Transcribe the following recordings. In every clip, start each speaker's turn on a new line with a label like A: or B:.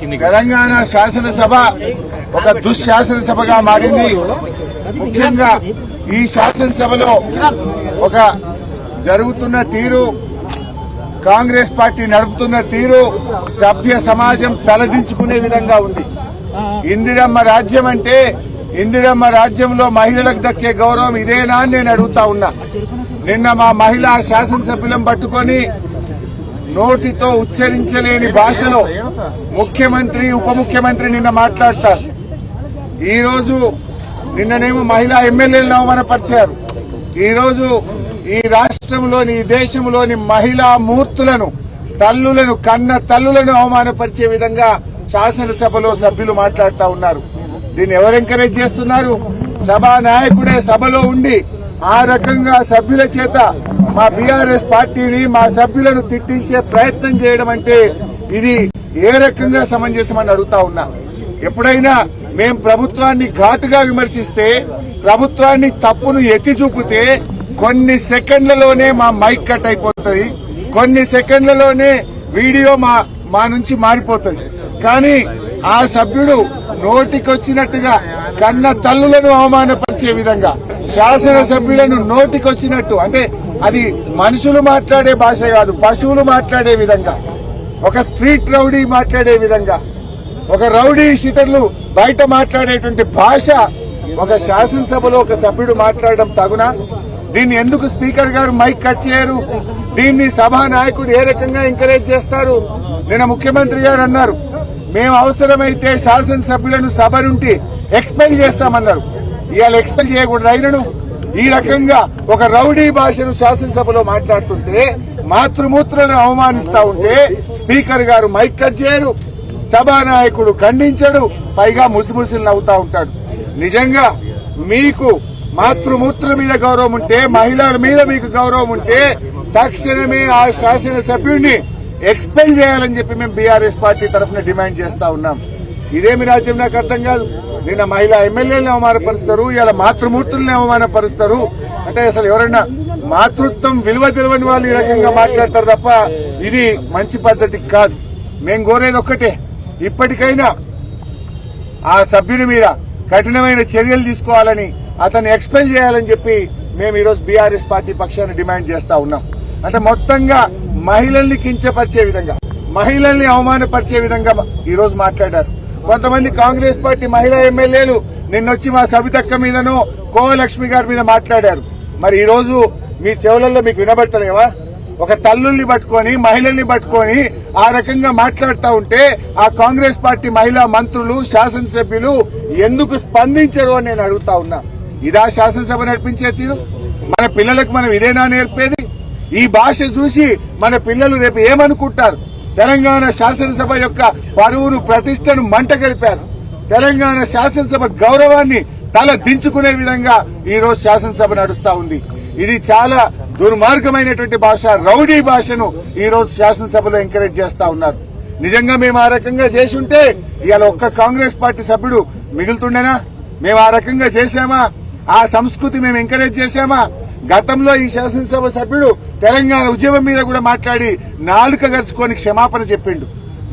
A: తెలంగాణ శాసనసభ ఒక దుశ్శాసనసభగా మారింది. ముఖ్యంగా ఈ శాసనసభలో ఒక జరుగుతున్న తీరు కాంగ్రెస్ పార్టీ నడుపుతున్న తీరు సభ్య సమాజం తలదించుకునే విధంగా ఉంది. ఇందిరమ్మ రాజ్యం అంటే ఇందిరమ్మ రాజ్యంలో మహిళలకు దక్కే గౌరవం ఇదేనా అని నేను అడుగుతా ఉన్నా. నిన్న మా మహిళా శాసనసభ్యులం పట్టుకొని నోటితో ఉచ్చరించలేని భాషలో ముఖ్యమంత్రి ఉప ముఖ్యమంత్రి నిన్న మాట్లాడతారు. ఈరోజు నిన్ననేమో మహిళా ఎమ్మెల్యేలను అవమానపరిచారు. ఈరోజు ఈ రాష్ట్రంలోని ఈ దేశంలోని మహిళా మూర్తులను తల్లులను కన్న తల్లులను అవమానపరిచే విధంగా శాసనసభలో సభ్యులు మాట్లాడుతూ ఉన్నారు. దీన్ని ఎవరు ఎంకరేజ్ చేస్తున్నారు? సభా నాయకుడే సభలో ఉండి ఆ రకంగా సభ్యుల చేత మా బీఆర్ఎస్ పార్టీని మా సభ్యులను తిట్టించే ప్రయత్నం చేయడం అంటే ఇది ఏ రకంగా సమంజసమని అడుగుతా ఉన్నా. ఎప్పుడైనా మేం ప్రభుత్వాన్ని ఘాటుగా విమర్శిస్తే ప్రభుత్వాన్ని తప్పును ఎత్తి చూపితే కొన్ని సెకండ్లలోనే మా మైక్ కట్ అయిపోతుంది. కొన్ని సెకండ్లలోనే వీడియో మా మా నుంచి మారిపోతుంది. కానీ ఆ సభ్యుడు నోటికొచ్చినట్టుగా కన్న తల్లులను అవమానపరిచే విధంగా శాసనసభ్యులను నోటికొచ్చినట్టు అంటే అది మనుషులు మాట్లాడే భాష కాదు పశువులు మాట్లాడే విధంగా ఒక స్ట్రీట్ రౌడీ మాట్లాడే విధంగా ఒక రౌడీ షీటర్లు బయట మాట్లాడేటువంటి భాష ఒక శాసనసభలో ఒక సభ్యుడు మాట్లాడడం తగునా? దీన్ని ఎందుకు స్పీకర్ గారు మైక్ కట్ చేయరు? దీన్ని సభా నాయకుడు ఏ రకంగా ఎంకరేజ్ చేస్తారు? నిన్న ముఖ్యమంత్రి గారు అన్నారు మేము అవసరమైతే శాసనసభ్యులను సభ నుండి ఎక్స్పెల్ చేస్తామన్నారు. ఇవాళ ఎక్స్పెల్ చేయకూడదు అయినను ఈ రకంగా ఒక రౌడీ భాషను శాసనసభలో మాట్లాడుతుంటే మాతృమూత్రను అవమానిస్తా ఉంటే స్పీకర్ గారు మైక్ కట్ చేయరు సభానాయకుడు ఖండించడు పైగా ముసిముసిలు నవ్వుతా ఉంటాడు. నిజంగా మీకు మాతృమూర్తుల మీద గౌరవం ఉంటే మహిళల మీద మీకు గౌరవం ఉంటే తక్షణమే ఆ శాసనసభ్యుడిని ఎక్స్ప్లెయిన్ చేయాలని చెప్పి మేము బీఆర్ఎస్ పార్టీ తరఫున డిమాండ్ చేస్తా ఉన్నాం. ఇదేమి రాజ్యం నాకు అర్థం కాదు. నిన్న మహిళా ఎమ్మెల్యేలను అవమానపరుస్తారు ఇలా మాతృమూర్తుల్ని అవమానపరుస్తారు. అంటే అసలు ఎవరైనా మాతృత్వం విలువ తెలియని వాళ్ళు ఈ రకంగా మాట్లాడతారు తప్ప ఇది మంచి పద్ధతి కాదు. మేము కోరేది ఒక్కటే ఇప్పటికైనా ఆ సభ్యుని మీద కఠినమైన చర్యలు తీసుకోవాలని అతన్ని ఎక్స్పెల్ చేయాలని చెప్పి మేము ఈరోజు బీఆర్ఎస్ పార్టీ పక్షాన్ని డిమాండ్ చేస్తా ఉన్నాం. అంటే మొత్తంగా మహిళల్ని కించపరిచే విధంగా మహిళల్ని అవమానపరిచే విధంగా ఈ రోజు మాట్లాడారు. కొంతమంది కాంగ్రెస్ పార్టీ మహిళా ఎమ్మెల్యేలు నిన్నొచ్చి మా సబితక్క మీదనో కోవలక్ష్మి గారి మీద మాట్లాడారు. మరి ఈ రోజు మీ చెవులలో మీకు వినబడతలేవా? ఒక తల్లుల్ని పట్టుకొని మహిళల్ని పట్టుకొని ఆ రకంగా మాట్లాడుతూ ఉంటే ఆ కాంగ్రెస్ పార్టీ మహిళా మంత్రులు శాసనసభ్యులు ఎందుకు స్పందించరు అని నేను అడుగుతా ఉన్నా. ఇదా శాసనసభ నడిపించే తీరు? మన పిల్లలకు మనం ఇదేనా నేర్పేది? ఈ భాష చూసి మన పిల్లలు రేపు ఏమనుకుంటారు? తెలంగాణ శాసనసభ యొక్క పరువును ప్రతిష్టను మంట గడిపారు తెలంగాణ శాసనసభ గౌరవాన్ని తల దించుకునే విధంగా ఈ రోజు శాసనసభ నడుస్తా ఉంది. ఇది చాలా దుర్మార్గమైనటువంటి భాష రౌడీ భాషను ఈ రోజు శాసనసభలో ఎంకరేజ్ చేస్తా ఉన్నారు. నిజంగా మేము ఆ రకంగా చేసి ఉంటే ఇవాళ ఒక్క కాంగ్రెస్ పార్టీ సభ్యుడు మిగులుతుండేనా? మేము ఆ రకంగా చేశామా? ఆ సంస్కృతి మేము ఎంకరేజ్ చేశామా? గతంలో ఈ శాసనసభ సభ్యుడు తెలంగాణ ఉద్యమం మీద కూడా మాట్లాడి నాలుక గరుచుకొని క్షమాపణ చెప్పిండు.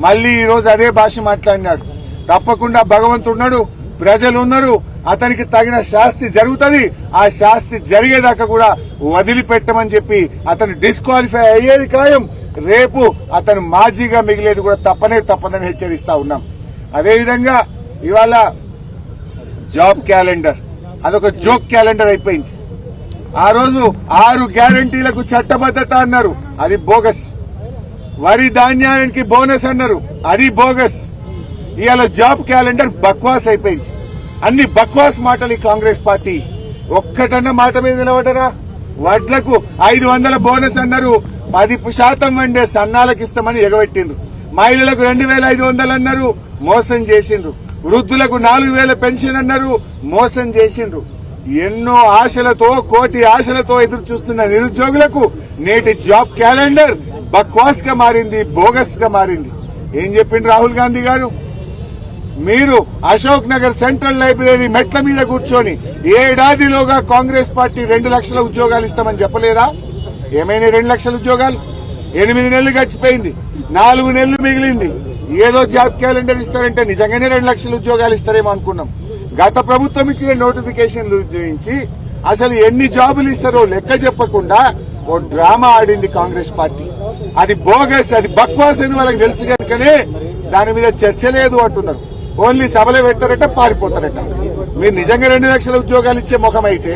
A: మళ్ళీ ఈ రోజు అదే భాష మాట్లాడినాడు. తప్పకుండా భగవంతుడున్నాడు ప్రజలు ఉన్నారు అతనికి తగిన శాస్తి జరుగుతుంది. ఆ శాస్తి జరిగేదాకా కూడా వదిలిపెట్టమని చెప్పి అతను డిస్క్వాలిఫై అయ్యేది ఖాయం. రేపు అతను మాజీగా మిగిలేది కూడా తప్పనే తప్పదని హెచ్చరిస్తా ఉన్నాం. అదేవిధంగా ఇవాళ జాబ్ క్యాలెండర్ అదొక జోక్ క్యాలెండర్ అయిపోయింది. ఆ రోజు ఆరు గ్యారంటీలకు చట్టబద్దత అన్నారు. అది బోగస్. వరి ధాన్యానికి బోనస్ అన్నారు. అది బోగస్. ఇవాళ జాబ్ క్యాలెండర్ బక్వాస్ అయిపోయింది. అన్ని బక్వాస్ మాటలు ఈ కాంగ్రెస్ పార్టీ. ఒక్కటన్న మాట మీద నిలబడరా? వడ్లకు ఐదు వందల బోనస్ అన్నారు. పది శాతం వండే సన్నాలకు ఇస్తామని ఎగబెట్టిండ్రు. మహిళలకు రెండు వేల ఐదు వందలు అన్నారు. మోసం చేసిండ్రు. వృద్ధులకు నాలుగు వేల పెన్షన్ అన్నారు. మోసం చేసిండ్రు. ఎన్నో ఆశలతో కోటి ఆశలతో ఎదురు చూస్తున్న నిరుద్యోగులకు నేటి జాబ్ క్యాలెండర్ బక్వాస్గా మారింది బోగస్గా మారింది. ఏం చెప్పిండు రాహుల్ గాంధీ గారు? మీరు అశోక్ నగర్ సెంట్రల్ లైబ్రరీ మెట్ల మీద కూర్చొని ఏడాదిలోగా కాంగ్రెస్ పార్టీ రెండు లక్షల ఉద్యోగాలు ఇస్తామని చెప్పలేదా? ఏమైనా రెండు లక్షల ఉద్యోగాలు? ఎనిమిది నెలలు గడిచిపోయింది నాలుగు నెలలు మిగిలింది. ఏదో జాబ్ క్యాలెండర్ ఇస్తారంటే నిజంగానే రెండు లక్షల ఉద్యోగాలు ఇస్తారేమో అనుకున్నాం. గత ప్రభుత్వం ఇచ్చిన నోటిఫికేషన్లు చూపించి అసలు ఎన్ని జాబులు ఇస్తారో లెక్క చెప్పకుండా ఓ డ్రామా ఆడింది కాంగ్రెస్ పార్టీ. అది బోగస్ అది బక్వాస్ అని వాళ్ళకి తెలుసు కనుకనే దాని మీద చర్చ లేదు అంటున్నారు. ఓన్లీ సభలో పెడతారట పారిపోతారట. మీరు నిజంగా రెండు లక్షల ఉద్యోగాలు ఇచ్చే ముఖం అయితే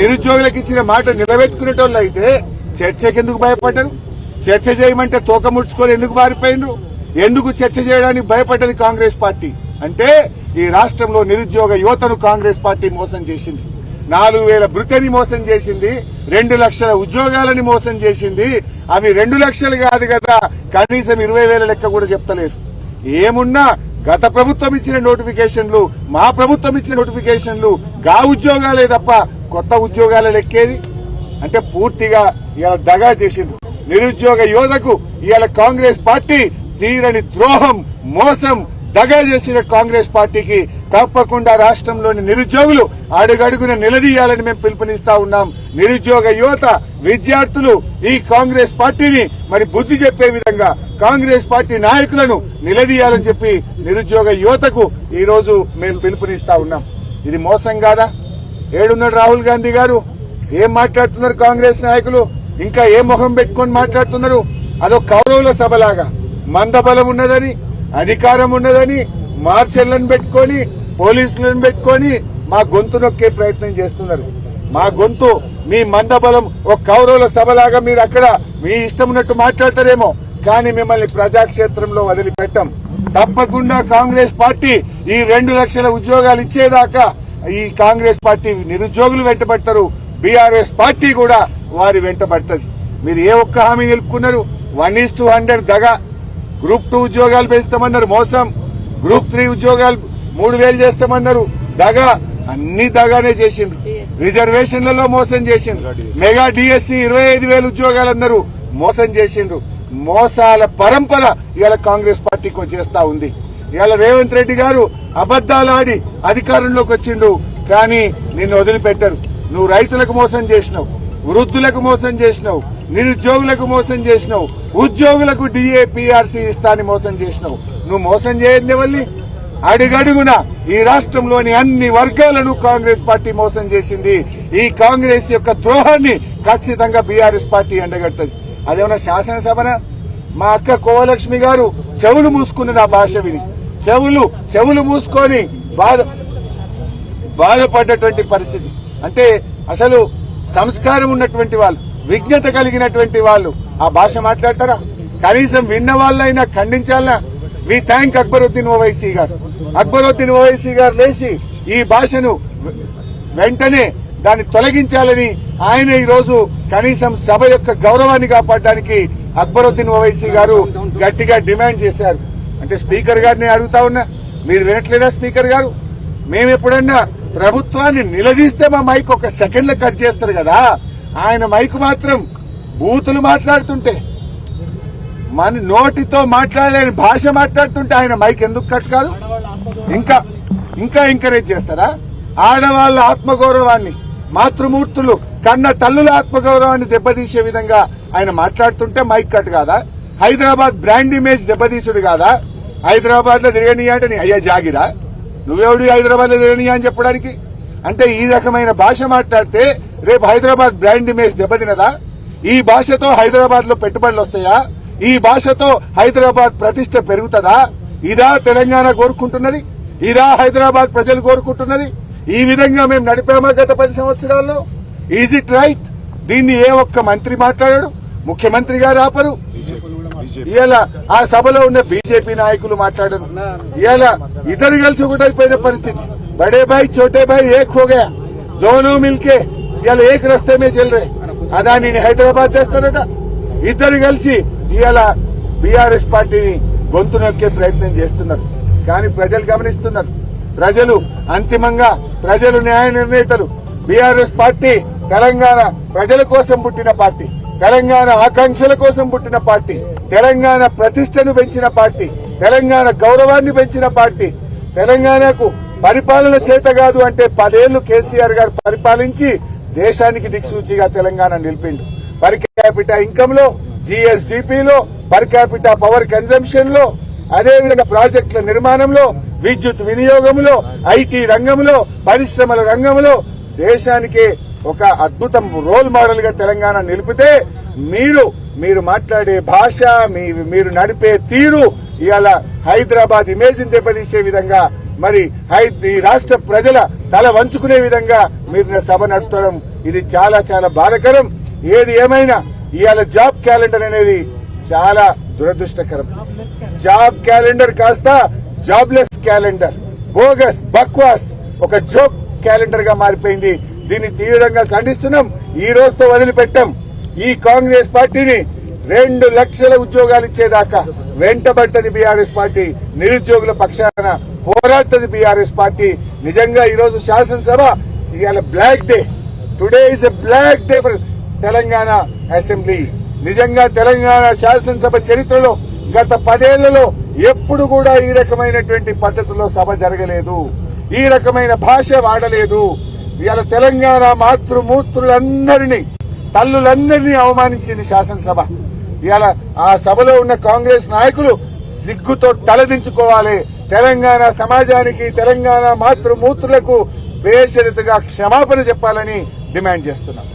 A: నిరుద్యోగులకు ఇచ్చిన మాట నిలబెట్టుకునేటోళ్ళు అయితే చర్చకి ఎందుకు భయపడ్డారు? చర్చ చేయమంటే తోక ముడుచుకొని ఎందుకు పారిపోయినరు? ఎందుకు చర్చ చేయడానికి భయపడ్డది కాంగ్రెస్ పార్టీ? అంటే ఈ రాష్ట్రంలో నిరుద్యోగ యువతను కాంగ్రెస్ పార్టీ మోసం చేసింది. నాలుగు వేల బృతని మోసం చేసింది రెండు లక్షల ఉద్యోగాలని మోసం చేసింది. అవి రెండు లక్షలు కాదు కదా కనీసం ఇరవై వేల లెక్క కూడా చెప్తలేరు. ఏమున్నా గత ప్రభుత్వం ఇచ్చిన నోటిఫికేషన్లు మా ప్రభుత్వం ఇచ్చిన నోటిఫికేషన్లు గా ఉద్యోగాలే తప్ప కొత్త ఉద్యోగాల లెక్కేది? అంటే పూర్తిగా ఇలా దగా చేసిండ్రు. నిరుద్యోగ యువతకు ఇవాళ కాంగ్రెస్ పార్టీ తీరని ద్రోహం మోసం దగా చేసిన కాంగ్రెస్ పార్టీకి తప్పకుండా రాష్ట్రంలోని నిరుద్యోగులు అడుగడుగున నిలదీయాలని మేము పిలుపునిస్తా ఉన్నాం. నిరుద్యోగ యువత విద్యార్థులు ఈ కాంగ్రెస్ పార్టీని మరి బుద్ధి చెప్పే విధంగా కాంగ్రెస్ పార్టీ నాయకులను నిలదీయాలని చెప్పి నిరుద్యోగ యువతకు ఈ రోజు మేము పిలుపునిస్తా ఉన్నాం. ఇది మోసం కాదా? ఏడున్నాడు రాహుల్ గాంధీ గారు? ఏం మాట్లాడుతున్నారు కాంగ్రెస్ నాయకులు? ఇంకా ఏ మొహం పెట్టుకొని మాట్లాడుతున్నారు? అదొక కౌరవుల సభలాగా. మందబలం ఉన్నదని అధికారం ఉన్నదని మార్షల్లను పెట్టుకొని పోలీసులను పెట్టుకొని మా గొంతు నొక్కే ప్రయత్నం చేస్తున్నారు. మా గొంతు మీ మందబలం ఒక కౌరవుల సభలాగా మీరు అక్కడ మీ ఇష్టం ఉన్నట్టు మాట్లాడతారేమో కానీ మిమ్మల్ని ప్రజాక్షేత్రంలో వదిలిపెట్టం. తప్పకుండా కాంగ్రెస్ పార్టీ ఈ రెండు లక్షల ఉద్యోగాలు ఇచ్చేదాకా ఈ కాంగ్రెస్ పార్టీ నిరుద్యోగులు వెంటబడతారు. బీఆర్ఎస్ పార్టీ కూడా వారి వెంటబడుతుంది మీరు ఏ ఒక్క హామీ నిలుపుకున్నారు? వన్ ఈస్ టూ హండ్రెడ్ దగా గ్రూప్ టూ ఉద్యోగాలు పెంచుతామన్నారు మోసం. గ్రూప్ త్రీ ఉద్యోగాలు మూడు వేలు చేస్తామన్నారు దగా. అన్ని దగానే చేసిండ్రు. రిజర్వేషన్లలో మోసం చేసిండ్రు. మెగా డిఎస్సి ఇరవై ఐదు వేలు ఉద్యోగాలు అన్నారు మోసం చేసిండ్రు. మోసాల పరంపర ఇవాళ కాంగ్రెస్ పార్టీకి వచ్చేస్తా ఉంది. ఇవాళ రేవంత్ రెడ్డి గారు అబద్దాలు ఆడి అధికారంలోకి వచ్చిండు కానీ నిన్ను వదిలిపెట్టరు. నువ్వు రైతులకు మోసం చేసినావు వృద్ధులకు మోసం చేసినావు నిరుద్యోగులకు మోసం చేసినావు. ఉద్యోగులకు డిఏ పిఆర్సీ ఇస్తాని మోసం చేసినావు. నువ్వు మోసం చేయండి వల్లి. అడుగడుగున ఈ రాష్ట్రంలోని అన్ని వర్గాలను కాంగ్రెస్ పార్టీ మోసం చేసింది. ఈ కాంగ్రెస్ యొక్క ద్రోహాన్ని ఖచ్చితంగా బీఆర్ఎస్ పార్టీ ఎండగట్టదు అదేమన్నా శాసనసభన? మా అక్క కోవలక్ష్మి గారు చెవులు మూసుకున్నది ఆ భాష విని. చెవులు చెవులు మూసుకొని బాధ బాధపడ్డటువంటి పరిస్థితి. అంటే అసలు సంస్కారం ఉన్నటువంటి వాళ్ళు. విజ్ఞత కలిగినటువంటి వాళ్ళు ఆ భాష మాట్లాడతారా? కనీసం విన్న వాళ్ళైనా ఖండించాలనా? వి థ్యాంక్ అక్బరుద్దీన్ ఓవైసీ గారు. అక్బరుద్దీన్ ఓవైసీ గారు లేచి ఈ భాషను వెంటనే దాన్ని తొలగించాలని ఆయన ఈ రోజు కనీసం సభ యొక్క గౌరవాన్ని కాపాడడానికి అక్బరుద్దీన్ ఓవైసీ గారు గట్టిగా డిమాండ్ చేశారు. అంటే స్పీకర్ గారిని అడుగుతా ఉన్నా మీరు వినట్లేదా స్పీకర్ గారు? మేము ఎప్పుడన్నా ప్రభుత్వాన్ని నిలదీస్తే మా మైక్ ఒక సెకండ్లో కట్ చేస్తారు కదా. ఆయన మైక్ మాత్రం బూతులు మాట్లాడుతుంటే మన నోటితో మాట్లాడలేని భాష మాట్లాడుతుంటే ఆయన మైక్ ఎందుకు కట్ కాదు? ఇంకా ఇంకా ఎంకరేజ్ చేస్తారా? ఆడవాళ్ళ ఆత్మగౌరవాన్ని మాతృమూర్తులు కన్న తల్లుల ఆత్మగౌరవాన్ని దెబ్బతీసే విధంగా ఆయన మాట్లాడుతుంటే మైక్ కట్ కాదా? హైదరాబాద్ బ్రాండ్ ఇమేజ్ దెబ్బతీసుడు కాదా? హైదరాబాద్లో తిరగనియా అంటే నీ అయ్యా జాగిరా? నువ్వెవడు హైదరాబాద్లో తిరగనియా అని చెప్పడానికి? అంటే ఈ రకమైన భాష మాట్లాడితే రేపు హైదరాబాద్ బ్రాండ్ ఇమేజ్ దెబ్బతినదా? ఈ భాషతో హైదరాబాద్లో పెట్టుబడులు వస్తాయా? ఈ భాషతో హైదరాబాద్ ప్రతిష్ట పెరుగుతుందా? ఇదా తెలంగాణ కోరుకుంటున్నది? ఇదా హైదరాబాద్ ప్రజలు కోరుకుంటున్నది? ఈ విధంగా మేము నడిపామా గత పది సంవత్సరాల్లో? ఈజ్ ఇట్ రైట్ దీన్ని ఏ ఒక్క మంత్రి మాట్లాడాడు? ముఖ్యమంత్రి గారు ఆపరు. ఇవాళ ఆ సభలో ఉన్న బీజేపీ నాయకులు మాట్లాడరు. ఇవాళ ఇద్దరు కలిసి ఒకటైపోయిన పరిస్థితి. బడే బాయ్ చోటే బాయ్ ఏక్ హో గయా దోనో మిల్కే. ఇవాళ ఏక్ రస్తే మే చల్ అదాని హైదరాబాద్ చేస్తారట ఇద్దరు కలిసి ఇవాళ బీఆర్ఎస్ పార్టీని గొంతు నొక్కే ప్రయత్నం చేస్తున్నారు. కానీ ప్రజలు గమనిస్తున్నారు. ప్రజలు అంతిమంగా ప్రజలు న్యాయ నిర్ణేతలు. బీఆర్ఎస్ పార్టీ తెలంగాణ ప్రజల కోసం పుట్టిన పార్టీ. తెలంగాణ ఆకాంక్షల కోసం పుట్టిన పార్టీ. తెలంగాణ ప్రతిష్టను పెంచిన పార్టీ. తెలంగాణ గౌరవాన్ని పెంచిన పార్టీ. తెలంగాణకు పరిపాలన చేత కాదు అంటే పదేళ్ళు కేసీఆర్ గారు పరిపాలించి దేశానికి దిక్సూచిగా తెలంగాణ నిలిపిండు. పర్ క్యాపిటా ఇన్కమ్లో జీఎస్డిపిలో పర్ క్యాపిటా పవర్ కన్జంప్షన్లో అదేవిధంగా ప్రాజెక్టుల నిర్మాణంలో విద్యుత్ వినియోగంలో ఐటీ రంగంలో పరిశ్రమల రంగంలో దేశానికే ఒక అద్భుతం రోల్ మోడల్గా తెలంగాణ నిలిపితే మీరు మీరు మాట్లాడే భాష మీ మీరు నడిపే తీరు ఇవాళ హైదరాబాద్ ఇమేజ్ దెబ్బతీసే విధంగా మరి ఈ రాష్ట్ర ప్రజల తల వంచుకునే విధంగా మీరు సభ నడపడం ఇది చాలా చాలా బాధకరం. ఏది ఏమైనా ఇవాళ జాబ్ క్యాలెండర్ అనేది చాలా దురదృష్టకరం. జాబ్ క్యాలెండర్ కాస్త జాబ్లెస్ క్యాలెండర్. బోగస్ బక్వాస్ ఒక జోక్ క్యాలెండర్గా మారిపోయింది. దీన్ని తీవ్రంగా ఖండిస్తున్నాం. ఈ రోజుతో వదిలిపెట్టాం. ఈ కాంగ్రెస్ పార్టీని రెండు లక్షల ఉద్యోగాలు ఇచ్చేదాకా వెంటబడ్డది బీఆర్ఎస్ పార్టీ. నిరుద్యోగుల పక్షాన పోరాడుతుంది బీఆర్ఎస్ పార్టీ. నిజంగా ఈ రోజు శాసనసభ ఇవాళ black day. Today is a black day for Telangana assembly. నిజంగా తెలంగాణ శాసనసభ చరిత్రలో గత పదేళ్ళలో ఎప్పుడు కూడా ఈ రకమైనటువంటి పద్ధతిలో సభ జరగలేదు. ఈ రకమైన భాష వాడలేదు. ఇవాళ తెలంగాణ మాతృమూర్తులందరినీ తల్లులందరినీ అవమానించింది శాసనసభ. ఇవాళ ఆ సభలో ఉన్న కాంగ్రెస్ నాయకులు సిగ్గుతో తలదించుకోవాలి. తెలంగాణ సమాజానికి తెలంగాణ మాతృమూర్తులకు బేషరతుగా క్షమాపణ చెప్పాలని డిమాండ్ చేస్తున్నాం.